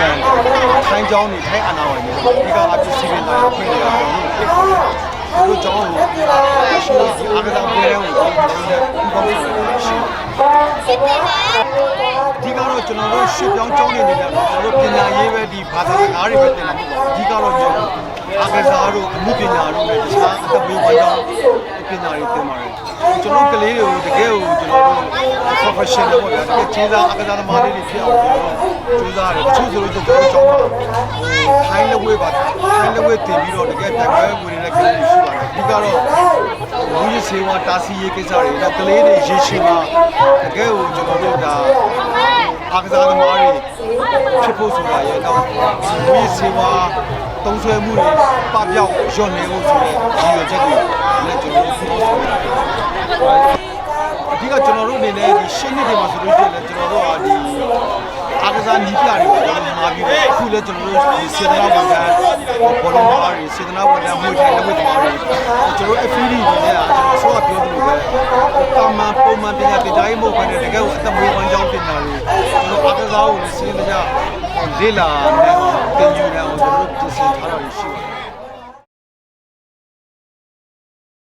ခံထိုင်းကျောင်းနေထိုင်းအာဏာပိုင်တွေဒီကအပြစ်စီရင်တာကိုဖွင့်နေတာကျွန်တော်တို့ကျောင်းကိုရှိဒီအားကစားပွဲတွေကိုကျွန်တော်တို့ရှိဒီကတော့ကျွန်တော်တို့ရှစ်ပြောင်းကျောင်းနေနေတာကျွန်တော်တို့ပညာရေးပဲဒီဘာသာစကားတွေပဲတင်လာဒီကတော့ကျွန်တော်အားကစားတို့အမှုပညာတို့နဲ့တခြားအသက်မွေးဝမ်းကြောင်းပညာတွေတင်ပါတယ်ကျွန်တော်ကလေးတွေကိုတကယ်ကိုကျွန်တော်တို့ professional ပေါ့ဗျာတကယ်ကျေးဇူးအားကစားသမားလေးတွေဖြစ်အောင်ကျွန်တော်ကြိုးစားတယ်တချို့ဆိုလို့ကျွန်တော်တို့ကျောင်းမှာထိုင်းလက်ဝဲပါထိုင်းလက်ဝဲတင်ပြီးတော့တကယ်ပြိုင်ပွဲဝင်နေတဲ့ကလေးတွေရှိပါတယ်ဒီကတော့လူကြီးစေဝါတာစီရေးကိစ္စတွေတော့ကလေးတွေရေရှည်မှာတကယ်ကိုကျွန်တော်တို့ဒါအားကစားသမားတွေဖြစ်ဖို့ဆိုတာရဲ့တော့လူကြီးစေဝါတုံးဆွဲမှုတွေပပျောက်ညွန့်နေဖို့ဆိုတဲ့ရည်ရွယ်ချက်တွေနဲ့ကျွန်တော်တို့ပြောဆိုရတယ် အဓိက ကျွန်တော်တို့အနေနဲ့ဒီရှင်းနှစ်တွေမှာဆိုလို့ရှိရင်လည်းကျွန်တော်တို့ကဒီအားကစားနီးပြတွေပေါ့ကျွန်တော်မှာပြီးတော့အခုလည်းကျွန်တော်တို့ဒီစေတနာဝန်ထမ်းဘောလုံးမားတွေစေတနာဝန်ထမ်းမှုထိုင်လက်ဝဲသမားတွေကျွန်တော် FED တွေနဲ့ကျွန်တော်ဆောကပြောသလိုပဲတာမန်ပုံမှန်ပညာသင်ကြားရေးမဟုတ်ဘဲနဲ့တကယ်ကိုအသက်မွေးဝမ်းကြောင်းပညာတွေကျွန်တော်အားကစားကိုစင်းကြလေ့လာနေအောင်သင်ယူနေအောင်ကျွန်တော်တို့ပြင်ဆင်ထားတာရှိပါတယ်